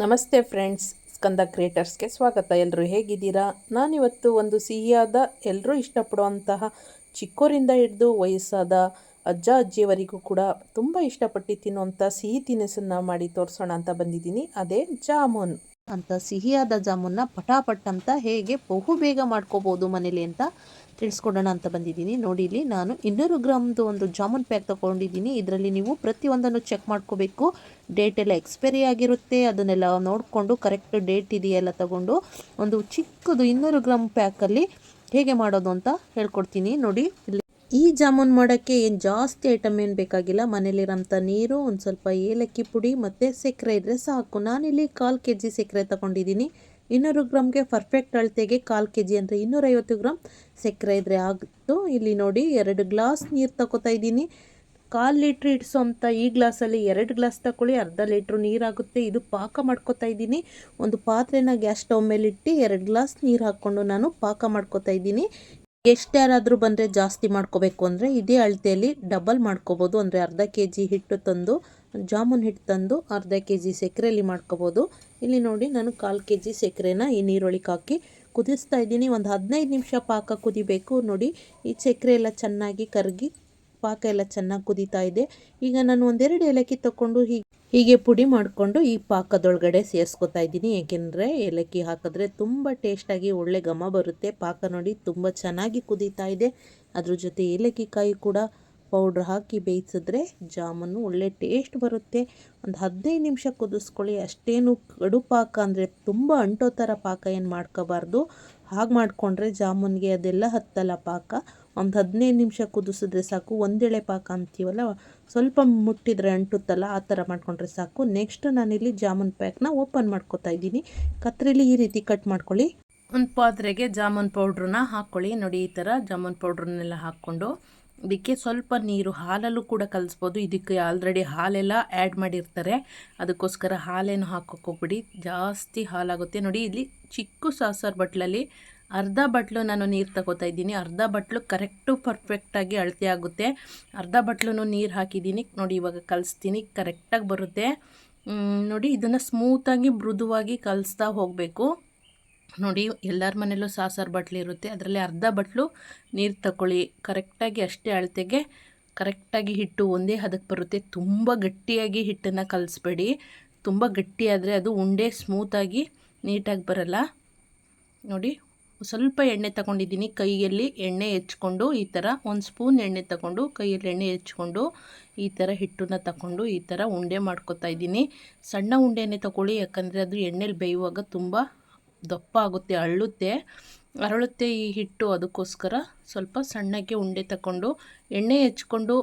ನಮಸ್ತೆ ಫ್ರೆಂಡ್ಸ್, ಸ್ಕಂದ ಕ್ರಿಯೇಟರ್ಸ್ಗೆ ಸ್ವಾಗತ. ಎಲ್ಲರೂ ಹೇಗಿದ್ದೀರಾ? ನಾನಿವತ್ತು ಒಂದು ಸಿಹಿಯಾದ ಎಲ್ಲರೂ ಇಷ್ಟಪಡುವಂತಹ ಚಿಕ್ಕೋರಿಂದ ಹಿಡಿದು ವಯಸ್ಸಾದ ಅಜ್ಜ ಅಜ್ಜಿಯವರಿಗೂ ಕೂಡ ತುಂಬ ಇಷ್ಟಪಟ್ಟು ತಿನ್ನುವಂಥ ಸಿಹಿ ತಿನಿಸನ್ನು ಮಾಡಿ ತೋರಿಸೋಣ ಅಂತ ಬಂದಿದ್ದೀನಿ. ಅದೇ ಜಾಮೂನ್. ಅಂತ ಸಿಹಿಯಾದ ಜಾಮೂನ್ನ ಪಟಾಪಟ್ ಅಂತ ಹೇಗೆ ಬಹು ಬೇಗ ಮಾಡ್ಕೋಬೋದು ಮನೇಲಿ ಅಂತ ತಿಳಿಸ್ಕೊಡೋಣ ಅಂತ ಬಂದಿದ್ದೀನಿ. ನೋಡಿ ಇಲ್ಲಿ ನಾನು ಇನ್ನೂರು ಗ್ರಾಮ್ದು ಒಂದು ಜಾಮೂನ್ ಪ್ಯಾಕ್ ತೊಗೊಂಡಿದ್ದೀನಿ. ಇದರಲ್ಲಿ ನೀವು ಪ್ರತಿಯೊಂದನ್ನು ಚೆಕ್ ಮಾಡ್ಕೋಬೇಕು. ಡೇಟ್ ಎಲ್ಲ ಎಕ್ಸ್ಪೈರಿ ಆಗಿರುತ್ತೆ. ಅದನ್ನೆಲ್ಲ ನೋಡಿಕೊಂಡು ಕರೆಕ್ಟ್ ಡೇಟ್ ಇದೆಯೆಲ್ಲ ತಗೊಂಡು ಒಂದು ಚಿಕ್ಕದು ಇನ್ನೂರು ಗ್ರಾಮ್ ಪ್ಯಾಕಲ್ಲಿ ಹೇಗೆ ಮಾಡೋದು ಅಂತ ಹೇಳ್ಕೊಡ್ತೀನಿ. ನೋಡಿ ಇಲ್ಲಿ ಈ ಜಾಮೂನ್ ಮಾಡೋಕ್ಕೆ ಏನು ಜಾಸ್ತಿ ಐಟಮ್ ಏನು ಬೇಕಾಗಿಲ್ಲ. ಮನೇಲಿರೋಂಥ ನೀರು, ಒಂದು ಸ್ವಲ್ಪ ಏಲಕ್ಕಿ ಪುಡಿ ಮತ್ತು ಸಕ್ಕರೆ ಇದ್ದರೆ ಸಾಕು. ನಾನಿಲ್ಲಿ ಕಾಲು ಕೆ ಜಿ ಸಕ್ಕರೆ ತಗೊಂಡಿದ್ದೀನಿ. ಇನ್ನೂರು ಗ್ರಾಮ್ಗೆ ಪರ್ಫೆಕ್ಟ್ ಅಳತೆಗೆ ಕಾಲು ಕೆ ಜಿ ಅಂದರೆ ಇನ್ನೂರೈವತ್ತು ಗ್ರಾಮ್ ಸಕ್ಕರೆ ಇದ್ದರೆ ಆಗುತ್ತೆ ಇಲ್ಲಿ ನೋಡಿ ಎರಡು ಗ್ಲಾಸ್ ನೀರು ತಗೋತಾ ಇದ್ದೀನಿ. ಕಾಲು ಲೀಟ್ರ್ ಅಂತ ಈ ಗ್ಲಾಸಲ್ಲಿ ಎರಡು ಗ್ಲಾಸ್ ತಗೊಳ್ಳಿ ಅರ್ಧ ಲೀಟ್ರ್ ನೀರಾಗುತ್ತೆ ಇದು ಪಾಕ ಮಾಡ್ಕೋತಾ ಇದ್ದೀನಿ. ಒಂದು ಪಾತ್ರೆನ ಗ್ಯಾಸ್ ಸ್ಟವ್ ಮೇಲೆ ಇಟ್ಟು ಎರಡು ಗ್ಲಾಸ್ ನೀರು ಹಾಕ್ಕೊಂಡು ನಾನು ಪಾಕ ಮಾಡ್ಕೋತಾ ಇದ್ದೀನಿ. ಎಷ್ಟು ಯಾರಾದರೂ ಬಂದರೆ ಜಾಸ್ತಿ ಮಾಡ್ಕೋಬೇಕು ಅಂದರೆ ಇದೇ ಅಳತೆಯಲ್ಲಿ ಡಬಲ್ ಮಾಡ್ಕೋಬೋದು. ಅಂದರೆ ಅರ್ಧ ಕೆ ಜಿ ಹಿಟ್ಟು ತಂದು ಜಾಮೂನ್ ಹಿಟ್ಟು ತಂದು ಅರ್ಧ ಕೆ ಜಿ ಸಕ್ಕರೆಯಲ್ಲಿ ಮಾಡ್ಕೋಬೋದು. ಇಲ್ಲಿ ನೋಡಿ, ನಾನು ಕಾಲು ಕೆ ಜಿ ಸಕ್ಕರೆನ ಈ ನೀರೊಳಗೆ ಹಾಕಿ ಕುದಿಸ್ತಾ ಇದ್ದೀನಿ. ಒಂದು ಹದಿನೈದು ನಿಮಿಷ ಪಾಕ ಕುದಿಬೇಕು. ನೋಡಿ, ಈ ಸಕ್ಕರೆ ಎಲ್ಲ ಚೆನ್ನಾಗಿ ಕರಗಿ ಪಾಕ ಎಲ್ಲ ಚೆನ್ನಾಗಿ ಕುದೀತಾ ಇದೆ. ಈಗ ನಾನು ಒಂದೆರಡು ಏಲಕ್ಕಿ ತಗೊಂಡು ಹೀಗೆ ಹೀಗೆ ಪುಡಿ ಮಾಡಿಕೊಂಡು ಈ ಪಾಕದೊಳಗಡೆ ಸೇರಿಸ್ಕೊತಾ ಇದ್ದೀನಿ. ಏಕೆಂದರೆ ಏಲಕ್ಕಿ ಹಾಕಿದ್ರೆ ತುಂಬ ಟೇಸ್ಟಾಗಿ ಒಳ್ಳೆ ಘಮ ಬರುತ್ತೆ. ಪಾಕ ನೋಡಿ ತುಂಬ ಚೆನ್ನಾಗಿ ಕುದೀತಾ ಇದೆ. ಅದ್ರ ಜೊತೆ ಏಲಕ್ಕಿ ಕಾಯಿ ಕೂಡ ಪೌಡ್ರ್ ಹಾಕಿ ಬೇಯಿಸಿದ್ರೆ ಜಾಮೂನು ಒಳ್ಳೆ ಟೇಸ್ಟ್ ಬರುತ್ತೆ. ಒಂದು ಹದಿನೈದು ನಿಮಿಷ ಕುದಿಸ್ಕೊಳ್ಳಿ. ಅಷ್ಟೇನು ಕಡು ಪಾಕ ಅಂದರೆ ತುಂಬ ಅಂಟೋ ಥರ ಪಾಕ ಏನು ಮಾಡ್ಕೋಬಾರ್ದು. ಹಾಗೆ ಮಾಡಿಕೊಂಡ್ರೆ ಜಾಮೂನ್ಗೆ ಅದೆಲ್ಲ ಹತ್ತಲ್ಲ ಪಾಕ. ಒಂದು ಹದಿನೈದು ನಿಮಿಷ ಕುದಿಸಿದ್ರೆ ಸಾಕು. ಒಂದೆಳೆ ಪಾಕ ಅಂತೀವಲ್ಲ, ಸ್ವಲ್ಪ ಮುಟ್ಟಿದ್ರೆ ಅಂಟುತ್ತಲ್ಲ, ಆ ಥರ ಮಾಡ್ಕೊಂಡ್ರೆ ಸಾಕು. ನೆಕ್ಸ್ಟ್ ನಾನಿಲ್ಲಿ ಜಾಮೂನ್ ಪ್ಯಾಕ್ನ ಓಪನ್ ಮಾಡ್ಕೊತಾ ಇದ್ದೀನಿ. ಕತ್ರಿಲಿ ಈ ರೀತಿ ಕಟ್ ಮಾಡ್ಕೊಳ್ಳಿ. ಒಂದು ಪಾತ್ರೆಗೆ ಜಾಮೂನ್ ಪೌಡ್ರನ್ನ ಹಾಕ್ಕೊಳ್ಳಿ ನೋಡಿ, ಈ ಥರ ಜಾಮೂನ್ ಪೌಡ್ರನ್ನೆಲ್ಲ ಹಾಕ್ಕೊಂಡು ಇದಕ್ಕೆ ಸ್ವಲ್ಪ ನೀರು ಹಾಲಲ್ಲೂ ಕೂಡ ಕಲಿಸ್ಬೋದು. ಇದಕ್ಕೆ ಆಲ್ರೆಡಿ ಹಾಲೆಲ್ಲ ಆ್ಯಡ್ ಮಾಡಿರ್ತಾರೆ. ಅದಕ್ಕೋಸ್ಕರ ಹಾಲೇನು ಹಾಕೋಕೆ ಹೋಗ್ಬಿಡಿ. ಜಾಸ್ತಿ ಹಾಲಾಗುತ್ತೆ. ನೋಡಿ, ಇಲ್ಲಿ ಚಿಕ್ಕ ಸಾಸರ್ ಬಟ್ಲಲ್ಲಿ ಅರ್ಧ ಬಟ್ಲು ನಾನು ನೀರು ತಗೋತಾ ಇದ್ದೀನಿ. ಅರ್ಧ ಬಟ್ಲು ಕರೆಕ್ಟು ಪರ್ಫೆಕ್ಟಾಗಿ ಅಳತೆ ಆಗುತ್ತೆ. ಅರ್ಧ ಬಟ್ಲು ನೀರು ಹಾಕಿದ್ದೀನಿ. ನೋಡಿ, ಇವಾಗ ಕಲಿಸ್ತೀನಿ. ಕರೆಕ್ಟಾಗಿ ಬರುತ್ತೆ. ನೋಡಿ, ಇದನ್ನು ಸ್ಮೂತಾಗಿ ಮೃದುವಾಗಿ ಕಲಿಸ್ತಾ ಹೋಗಬೇಕು. ನೋಡಿ, ಎಲ್ಲರ ಮನೇಲೂ ಸಾಸಾರು ಬಟ್ಲು ಇರುತ್ತೆ. ಅದರಲ್ಲಿ ಅರ್ಧ ಬಟ್ಲು ನೀರು ತಗೊಳ್ಳಿ ಕರೆಕ್ಟಾಗಿ ಅಷ್ಟೇ ಅಳತೆಗೆ ಕರೆಕ್ಟಾಗಿ ಹಿಟ್ಟು ಒಂದೇ ಹದಕ್ಕೆ ಬರುತ್ತೆ. ತುಂಬ ಗಟ್ಟಿಯಾಗಿ ಹಿಟ್ಟನ್ನು ಕಲಿಸ್ಬೇಡಿ. ತುಂಬ ಗಟ್ಟಿಯಾದರೆ ಅದು ಉಂಡೆ ಸ್ಮೂತಾಗಿ ನೀಟಾಗಿ ಬರಲ್ಲ. ನೋಡಿ, ಸ್ವಲ್ಪ ಎಣ್ಣೆ ತಗೊಂಡಿದ್ದೀನಿ ಕೈಯಲ್ಲಿ. ಎಣ್ಣೆ ಹೆಚ್ಕೊಂಡು ಈ ಥರ ಒಂದು ಸ್ಪೂನ್ ಎಣ್ಣೆ ತಗೊಂಡು ಕೈಯಲ್ಲಿ ಎಣ್ಣೆ ಹೆಚ್ಕೊಂಡು ಈ ಥರ ಹಿಟ್ಟನ್ನ ತಗೊಂಡು ಈ ಥರ ಉಂಡೆ ಮಾಡ್ಕೊತಾ ಇದ್ದೀನಿ. ಸಣ್ಣ ಉಂಡೆನೇ ತಗೊಳ್ಳಿ, ಯಾಕಂದರೆ ಅದು ಎಣ್ಣೆಲಿ ಬೇಯುವಾಗ ತುಂಬ ದಪ್ಪ ಆಗುತ್ತೆ, ಅರಳುತ್ತೆ. ಅರಳುತ್ತೆ ಈ ಹಿಟ್ಟು ಅದಕ್ಕೋಸ್ಕರ. ಸ್ವಲ್ಪ ಸಣ್ಣಕ್ಕೆ ಉಂಡೆ ತಗೊಂಡು ಎಣ್ಣೆ ಹೆಚ್ಕೊಂಡು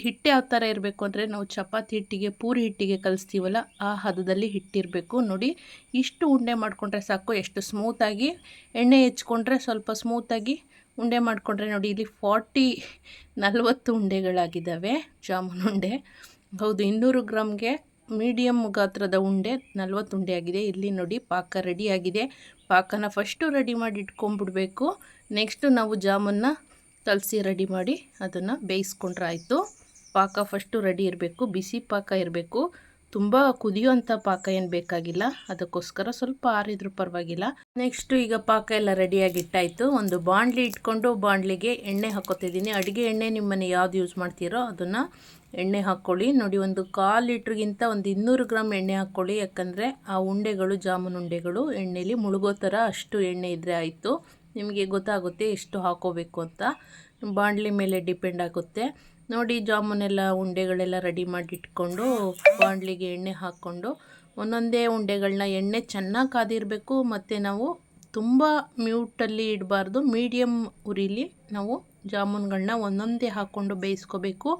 ಹಿಟ್ಟು ಯಾವ ಥರ ಇರಬೇಕು ಅಂದರೆ ನಾವು ಚಪಾತಿ ಹಿಟ್ಟಿಗೆ, ಪೂರಿ ಹಿಟ್ಟಿಗೆ ಕಲಿಸ್ತೀವಲ್ಲ, ಆ ಹದದಲ್ಲಿ ಹಿಟ್ಟಿರಬೇಕು. ನೋಡಿ, ಇಷ್ಟು ಉಂಡೆ ಮಾಡಿಕೊಂಡ್ರೆ ಸಾಕು, ಎಷ್ಟು ಸ್ಮೂತಾಗಿ ಎಣ್ಣೆ ಹೆಚ್ಕೊಂಡ್ರೆ ಸ್ವಲ್ಪ ಸ್ಮೂತಾಗಿ ಉಂಡೆ ಮಾಡಿಕೊಂಡ್ರೆ. ನೋಡಿ, ಇಲ್ಲಿ ಫಾರ್ಟಿ ನಲ್ವತ್ತು ಉಂಡೆಗಳಾಗಿದ್ದಾವೆ, ಜಾಮೂನ್ ಉಂಡೆ. ಹೌದು, ಇನ್ನೂರು ಗ್ರಾಮ್ಗೆ ಮೀಡಿಯಮ್ ಗಾತ್ರದ ಉಂಡೆ ನಲ್ವತ್ತು ಉಂಡೆ ಆಗಿದೆ ಇಲ್ಲಿ ನೋಡಿ ಪಾಕ ರೆಡಿಯಾಗಿದೆ. ಪಾಕನ ಫಸ್ಟು ರೆಡಿ ಮಾಡಿ ಇಟ್ಕೊಂಡ್ಬಿಡ್ಬೇಕು. ನೆಕ್ಸ್ಟು ನಾವು ಜಾಮನ್ನು ಕಲಸಿ ರೆಡಿ ಮಾಡಿ ಅದನ್ನು ಬೇಯಿಸ್ಕೊಂಡ್ರೆ ಆಯಿತು. ಪಾಕ ಫಸ್ಟು ರೆಡಿ ಇರಬೇಕು. ಬಿಸಿ ಪಾಕ ಇರಬೇಕು. ತುಂಬ ಕುದಿಯುವಂಥ ಪಾಕ ಏನು ಬೇಕಾಗಿಲ್ಲ. ಅದಕ್ಕೋಸ್ಕರ ಸ್ವಲ್ಪ ಆರಿದ್ರೂ ಪರವಾಗಿಲ್ಲ. ನೆಕ್ಸ್ಟು ಈಗ ಪಾಕ ಎಲ್ಲ ರೆಡಿಯಾಗಿ ಇಟ್ಟಾಯಿತು ಒಂದು ಬಾಣಲಿ ಇಟ್ಕೊಂಡು ಬಾಣಲಿಗೆ ಎಣ್ಣೆ ಹಾಕೋತಿದ್ದೀನಿ. ಅಡುಗೆ ಎಣ್ಣೆ ನಿಮ್ಮನೆ ಯಾವ್ದು ಯೂಸ್ ಮಾಡ್ತೀರೋ ಅದನ್ನು ಎಣ್ಣೆ ಹಾಕ್ಕೊಳ್ಳಿ. ನೋಡಿ, ಒಂದು ಕಾಲು ಲೀಟ್ರಿಗಿಂತ ಒಂದು ಇನ್ನೂರು ಗ್ರಾಮ್ ಎಣ್ಣೆ ಹಾಕ್ಕೊಳ್ಳಿ. ಯಾಕಂದರೆ ಆ ಉಂಡೆಗಳು, ಜಾಮೂನ್ ಉಂಡೆಗಳು ಎಣ್ಣೆಲಿ ಮುಳುಗೋ ಥರ ಅಷ್ಟು ಎಣ್ಣೆ ಇದ್ದರೆ ಆಯಿತು. ನಿಮಗೆ ಗೊತ್ತಾಗುತ್ತೆ ಎಷ್ಟು ಹಾಕೋಬೇಕು ಅಂತ. ಬಾಣಲಿ ಮೇಲೆ ಡಿಪೆಂಡ್ ಆಗುತ್ತೆ. ನೋಡಿ, ಜಾಮೂನೆಲ್ಲ, ಉಂಡೆಗಳೆಲ್ಲ ರೆಡಿ ಮಾಡಿ ಇಟ್ಕೊಂಡು ಬಾಣಲಿಗೆ ಎಣ್ಣೆ ಹಾಕ್ಕೊಂಡು ಒಂದೊಂದೇ ಉಂಡೆಗಳನ್ನ ಎಣ್ಣೆ ಚೆನ್ನಾಗಿ ಕಾದಿರಬೇಕು. ಮತ್ತು ನಾವು ತುಂಬ ಮ್ಯೂಟಲ್ಲಿ ಇಡಬಾರ್ದು. ಮೀಡಿಯಮ್ ಉರಿಲಿ ನಾವು ಜಾಮೂನ್ಗಳನ್ನ ಒಂದೊಂದೇ ಹಾಕ್ಕೊಂಡು ಬೇಯಿಸ್ಕೋಬೇಕು.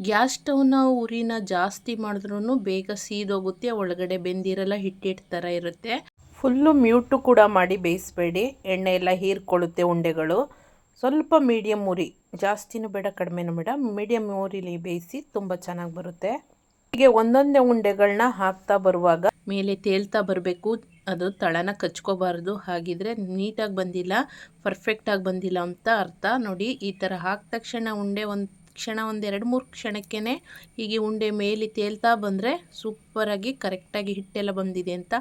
ಗ್ಯಾಸ್ ಸ್ಟವ್ನ ಉರಿನ ಜಾಸ್ತಿ ಮಾಡಿದ್ರೂ ಬೇಗ ಸೀದೋಗುತ್ತೆ, ಒಳಗಡೆ ಬೆಂದಿರಲ್ಲ ಹಿಟ್ಟಿಟ್ಟು ಥರ ಇರುತ್ತೆ. ಫುಲ್ಲು ಮ್ಯೂಟು ಕೂಡ ಮಾಡಿ ಬೇಯಿಸಬೇಡಿ. ಎಣ್ಣೆ ಎಲ್ಲ ಹೀರ್ಕೊಳ್ಳುತ್ತೆ ಉಂಡೆಗಳು. ಸ್ವಲ್ಪ ಮೀಡಿಯಮ್ ಉರಿ, ಜಾಸ್ತಿನೂ ಬೇಡ, ಕಡಿಮೆನೂ ಬೇಡ. ಮೀಡಿಯಮ್ ಉರಿಲಿ ಬೇಯಿಸಿ ತುಂಬ ಚೆನ್ನಾಗಿ ಬರುತ್ತೆ. ಹೀಗೆ ಒಂದೊಂದೇ ಉಂಡೆಗಳನ್ನ ಹಾಕ್ತಾ ಬರುವಾಗ ಮೇಲೆ ತೇಲ್ತಾ ಬರಬೇಕು. ಅದು ತಳನ ಕಚ್ಕೋಬಾರ್ದು. ಹಾಗಿದ್ರೆ ನೀಟಾಗಿ ಬಂದಿಲ್ಲ ಪರ್ಫೆಕ್ಟಾಗಿ ಬಂದಿಲ್ಲ ಅಂತ ಅರ್ಥ. ನೋಡಿ, ಈ ಥರ ಹಾಕಿದ ತಕ್ಷಣ ಉಂಡೆ ಒಂದು ಕ್ಷಣ, ಒಂದು ಎರಡು ಮೂರು ಕ್ಷಣಕ್ಕೇ ಹೀಗೆ ಉಂಡೆ ಮೇಲೆ ತೇಲ್ತಾ ಬಂದರೆ ಸೂಪರಾಗಿ ಕರೆಕ್ಟಾಗಿ ಹಿಟ್ಟೆಲ್ಲ ಬಂದಿದೆ ಅಂತ.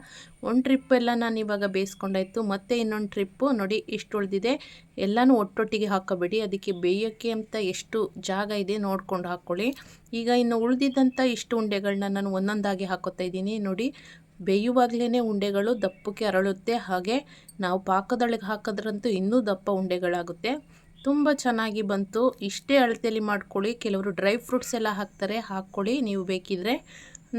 ಒಂದು ಟ್ರಿಪ್ಪೆಲ್ಲ ನಾನು ಇವಾಗ ಬೇಯಿಸ್ಕೊಂಡಾಯ್ತು. ಮತ್ತು ಇನ್ನೊಂದು ಟ್ರಿಪ್ಪು ನೋಡಿ ಇಷ್ಟು ಉಳಿದಿದೆ ಎಲ್ಲನೂ ಒಟ್ಟೊಟ್ಟಿಗೆ ಹಾಕೋಬೇಡಿ. ಅದಕ್ಕೆ ಬೇಯೋಕ್ಕೆ ಅಂತ ಎಷ್ಟು ಜಾಗ ಇದೆ ನೋಡ್ಕೊಂಡು ಹಾಕ್ಕೊಳ್ಳಿ ಈಗ ಇನ್ನು ಉಳಿದಿದ್ದಂಥ ಇಷ್ಟು ಉಂಡೆಗಳನ್ನ ನಾನು ಒಂದೊಂದಾಗಿ ಹಾಕೋತಾ ಇದ್ದೀನಿ. ನೋಡಿ ಬೇಯುವಾಗಲೇ ಉಂಡೆಗಳು ದಪ್ಪಕ್ಕೆ ಅರಳುತ್ತೆ. ಹಾಗೆ ನಾವು ಪಾಕದೊಳಗೆ ಹಾಕೋದ್ರಂತೂ ಇನ್ನೂ ದಪ್ಪ ಉಂಡೆಗಳಾಗುತ್ತೆ. ತುಂಬ ಚೆನ್ನಾಗಿ ಬಂತು. ಇಷ್ಟೇ ಅಳತೆಯಲ್ಲಿ ಮಾಡ್ಕೊಳ್ಳಿ. ಕೆಲವರು ಡ್ರೈ ಫ್ರೂಟ್ಸ್ ಎಲ್ಲ ಹಾಕ್ತಾರೆ, ಹಾಕ್ಕೊಳ್ಳಿ. ನೀವು ಬೇಕಿದ್ರೆ.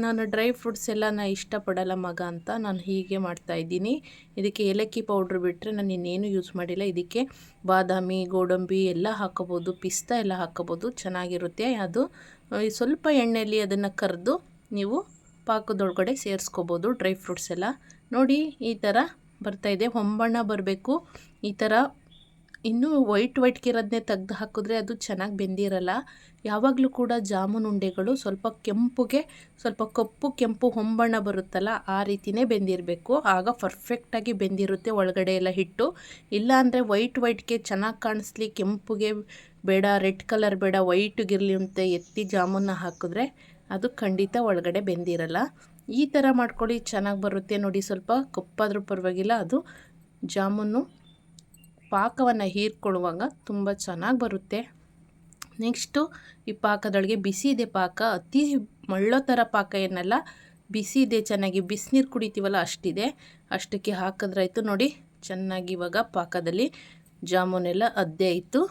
ನಾನು ಡ್ರೈ ಫ್ರೂಟ್ಸ್ ಎಲ್ಲ ನಾನು ಇಷ್ಟಪಡಲ್ಲ ಮಗ ಅಂತ ನಾನು ಹೀಗೆ ಮಾಡ್ತಾ ಇದ್ದೀನಿ. ಇದಕ್ಕೆ ಏಲಕ್ಕಿ ಪೌಡ್ರ್ ಬಿಟ್ಟರೆ ನಾನು ಇನ್ನೇನು ಯೂಸ್ ಮಾಡಿಲ್ಲ. ಇದಕ್ಕೆ ಬಾದಾಮಿ, ಗೋಡಂಬಿ ಎಲ್ಲ ಹಾಕೋಬೋದು. ಪಿಸ್ತಾ ಎಲ್ಲ ಹಾಕೋಬೋದು. ಚೆನ್ನಾಗಿರುತ್ತೆ ಅದು. ಸ್ವಲ್ಪ ಎಣ್ಣೆಯಲ್ಲಿ ಅದನ್ನು ಕರೆದು ನೀವು ಪಾಕದೊಳಗಡೆ ಸೇರಿಸ್ಕೋಬೋದು ಡ್ರೈ ಫ್ರೂಟ್ಸ್ ಎಲ್ಲ. ನೋಡಿ, ಈ ಥರ ಬರ್ತಾಯಿದೆ ಹೊಂಬಣ್ಣ ಬರಬೇಕು. ಈ ಥರ ಇನ್ನೂ ವೈಟ್ ವೈಟ್ಗಿರೋದನ್ನೇ ತೆಗ್ದು ಹಾಕಿದ್ರೆ ಅದು ಚೆನ್ನಾಗಿ ಬೆಂದಿರಲ್ಲ. ಯಾವಾಗಲೂ ಕೂಡ ಜಾಮೂನ್ ಉಂಡೆಗಳು ಸ್ವಲ್ಪ ಕೆಂಪುಗೆ, ಸ್ವಲ್ಪ ಕಪ್ಪು ಕೆಂಪು ಹೊಂಬಣ್ಣ ಬರುತ್ತಲ್ಲ, ಆ ರೀತಿಯೇ ಬೆಂದಿರಬೇಕು. ಆಗ ಪರ್ಫೆಕ್ಟಾಗಿ ಬೆಂದಿರುತ್ತೆ ಒಳಗಡೆ ಎಲ್ಲ ಹಿಟ್ಟು. ಇಲ್ಲ ಅಂದರೆ ವೈಟ್ ವೈಟ್ಗೆ ಚೆನ್ನಾಗಿ ಕಾಣಿಸ್ಲಿ, ಕೆಂಪುಗೆ ಬೇಡ, ರೆಡ್ ಕಲರ್ ಬೇಡ ವೈಟ್ಗಿರಲಿ ಅಂತ ಎತ್ತಿ ಜಾಮೂನ್ನ ಹಾಕಿದ್ರೆ ಅದು ಖಂಡಿತ ಒಳಗಡೆ ಬೆಂದಿರಲ್ಲ. ಈ ಥರ ಮಾಡ್ಕೊಳ್ಳಿ, ಚೆನ್ನಾಗಿ ಬರುತ್ತೆ. ನೋಡಿ ಸ್ವಲ್ಪ ಕಪ್ಪಾದರೂ ಪರವಾಗಿಲ್ಲ, ಅದು ಜಾಮೂನು ಪಾಕವನ್ನು ಹೀರ್ಕೊಳ್ಳುವಾಗ ತುಂಬ ಚೆನ್ನಾಗಿ ಬರುತ್ತೆ. ನೆಕ್ಸ್ಟು ಈ ಪಾಕದೊಳಗೆ ಬಿಸಿ ಇದೆ ಪಾಕ, ಅತಿ ಮಳ್ಳೋ ಥರ ಪಾಕ ಏನಲ್ಲ ಬಿಸಿ ಇದೆ ಚೆನ್ನಾಗಿ ಬಿಸಿನೀರು ಕುಡಿತೀವಲ್ಲ ಅಷ್ಟಿದೆ. ಅಷ್ಟಕ್ಕೆ ಹಾಕಿದ್ರಾಯ್ತು ನೋಡಿ, ಚೆನ್ನಾಗಿ ಇವಾಗ ಪಾಕದಲ್ಲಿ ಜಾಮೂನೆಲ್ಲ ಅದ್ದೇ ಆಯಿತು.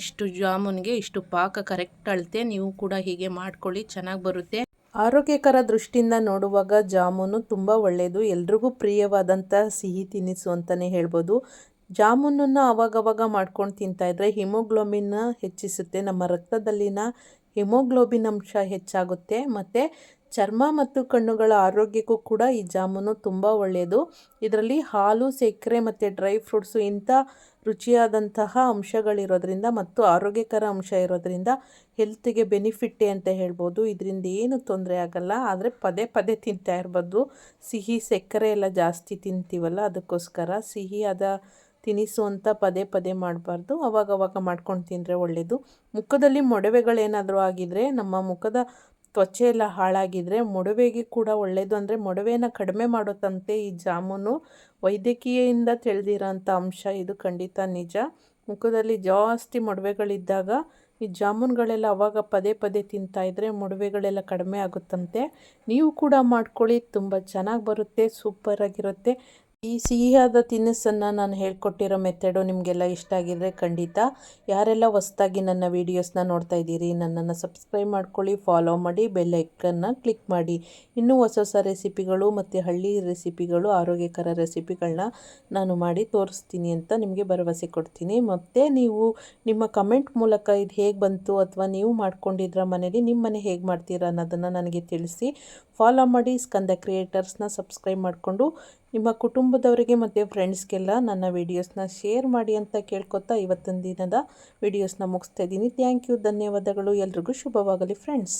ಇಷ್ಟು ಜಾಮೂನ್ಗೆ ಇಷ್ಟು ಪಾಕ ಕರೆಕ್ಟ್ ಅಳತೆ, ನೀವು ಕೂಡ ಹೀಗೆ ಮಾಡ್ಕೊಳ್ಳಿ, ಚೆನ್ನಾಗಿ ಬರುತ್ತೆ. ಆರೋಗ್ಯಕರ ದೃಷ್ಟಿಯಿಂದ ನೋಡುವಾಗ ಜಾಮೂನು ತುಂಬ ಒಳ್ಳೆಯದು ಎಲ್ರಿಗೂ ಪ್ರಿಯವಾದಂಥ ಸಿಹಿ ತಿನಿಸು ಅಂತಲೇ ಹೇಳ್ಬೋದು. ಜಾಮೂನನ್ನು ಅವಾಗವಾಗ ಮಾಡ್ಕೊಂಡು ತಿಂತಾಯಿದ್ರೆ ಹಿಮೋಗ್ಲೋಬಿನ್ನ ಹೆಚ್ಚಿಸುತ್ತೆ. ನಮ್ಮ ರಕ್ತದಲ್ಲಿನ ಹಿಮೋಗ್ಲೋಬಿನ್ ಅಂಶ ಹೆಚ್ಚಾಗುತ್ತೆ. ಮತ್ತು ಚರ್ಮ ಮತ್ತು ಕಣ್ಣುಗಳ ಆರೋಗ್ಯಕ್ಕೂ ಕೂಡ ಈ ಜಾಮೂನು ತುಂಬ ಒಳ್ಳೆಯದು ಇದರಲ್ಲಿ ಹಾಲು, ಸಕ್ಕರೆ ಮತ್ತು ಡ್ರೈ ಫ್ರೂಟ್ಸು ಇಂಥ ರುಚಿಯಾದಂತಹ ಅಂಶಗಳಿರೋದ್ರಿಂದ ಮತ್ತು ಆರೋಗ್ಯಕರ ಅಂಶ ಇರೋದರಿಂದ ಹೆಲ್ತಿಗೆ ಬೆನಿಫಿಟ್ಟೆ ಅಂತ ಹೇಳ್ಬೋದು. ಇದರಿಂದ ಏನು ತೊಂದರೆ ಆಗಲ್ಲ. ಆದರೆ ಪದೇ ಪದೇ ತಿಂತಾ ಇರ್ಬೋದು. ಸಿಹಿ, ಸಕ್ಕರೆ ಎಲ್ಲ ಜಾಸ್ತಿ ತಿಂತೀವಲ್ಲ, ಅದಕ್ಕೋಸ್ಕರ ಸಿಹಿಯಾದ ತಿನಿಸು ಅಂತ ಪದೇ ಪದೇ ಮಾಡಬಾರ್ದು. ಅವಾಗವಾಗ ಮಾಡ್ಕೊಂಡು ತಿಂದರೆ ಒಳ್ಳೆಯದು ಮುಖದಲ್ಲಿ ಮೊಡವೆಗಳೇನಾದರೂ ಆಗಿದರೆ, ನಮ್ಮ ಮುಖದ ತ್ವಚೆ ಎಲ್ಲ ಹಾಳಾಗಿದ್ದರೆ ಮೊಡವೆಗೆ ಕೂಡ ಒಳ್ಳೆಯದು ಅಂದರೆ ಮೊಡವೆನ ಕಡಿಮೆ ಮಾಡುತ್ತಂತೆ ಈ ಜಾಮೂನು. ವೈದ್ಯಕೀಯದಿಂದ ತಿಳಿದಿರೋಂಥ ಅಂಶ ಇದು ಖಂಡಿತ ನಿಜ. ಮುಖದಲ್ಲಿ ಜಾಸ್ತಿ ಮೊಡವೆಗಳಿದ್ದಾಗ ಈ ಜಾಮೂನುಗಳೆಲ್ಲ ಅವಾಗ ಪದೇ ಪದೇ ತಿಂತಾ ಇದ್ದರೆ ಮೊಡವೆಗಳೆಲ್ಲ ಕಡಿಮೆ ಆಗುತ್ತಂತೆ. ನೀವು ಕೂಡ ಮಾಡ್ಕೊಳ್ಳಿ. ತುಂಬ ಚೆನ್ನಾಗಿ ಬರುತ್ತೆ. ಸೂಪರಾಗಿರುತ್ತೆ. ಈ ಸಿಹಿಯಾದ ತಿನಿಸನ್ನು ನಾನು ಹೇಳ್ಕೊಟ್ಟಿರೋ ಮೆಥಡು ನಿಮಗೆಲ್ಲ ಇಷ್ಟ ಆಗಿದ್ರೆ ಖಂಡಿತ ಯಾರೆಲ್ಲ ಹೊಸ್ದಾಗಿ ನನ್ನ ವೀಡಿಯೋಸ್ನ ನೋಡ್ತಾ ಇದ್ದೀರಿ, ನನ್ನನ್ನು ಸಬ್ಸ್ಕ್ರೈಬ್ ಮಾಡ್ಕೊಳ್ಳಿ, ಫಾಲೋ ಮಾಡಿ, ಬೆಲ್ ಐಕನ್ನ ಕ್ಲಿಕ್ ಮಾಡಿ. ಇನ್ನೂ ಹೊಸ ಹೊಸ ರೆಸಿಪಿಗಳು ಮತ್ತು ಹಳ್ಳಿ ರೆಸಿಪಿಗಳು, ಆರೋಗ್ಯಕರ ರೆಸಿಪಿಗಳನ್ನ ನಾನು ಮಾಡಿ ತೋರಿಸ್ತೀನಿ ಅಂತ ನಿಮಗೆ ಭರವಸೆ ಕೊಡ್ತೀನಿ. ಮತ್ತು ನೀವು ನಿಮ್ಮ ಕಮೆಂಟ್ ಮೂಲಕ ಇದು ಹೇಗೆ ಬಂತು ಅಥವಾ ನೀವು ಮಾಡ್ಕೊಂಡಿದ್ರ ಮನೇಲಿ ನಿಮ್ಮ ಮನೆ ಹೇಗೆ ಮಾಡ್ತೀರಾ ಅನ್ನೋದನ್ನು ನನಗೆ ತಿಳಿಸಿ. ಫಾಲೋ ಮಾಡಿ, ಸ್ಕಂದ ಕ್ರಿಯೇಟರ್ಸ್ನ ಸಬ್ಸ್ಕ್ರೈಬ್ ಮಾಡಿಕೊಂಡು ನಿಮ್ಮ ಕುಟುಂಬದವರಿಗೆ ಮತ್ತು ಫ್ರೆಂಡ್ಸ್ಗೆಲ್ಲ ನನ್ನ ವೀಡಿಯೋಸ್ನ ಶೇರ್ ಮಾಡಿ ಅಂತ ಕೇಳ್ಕೊತಾ ಇವತ್ತಿನ ದಿನದ ವೀಡಿಯೋಸ್ನ ಮುಗಿಸ್ತಾ ಇದ್ದೀನಿ. ಥ್ಯಾಂಕ್ ಯು ಧನ್ಯವಾದಗಳು. ಎಲ್ರಿಗೂ ಶುಭವಾಗಲಿ ಫ್ರೆಂಡ್ಸ್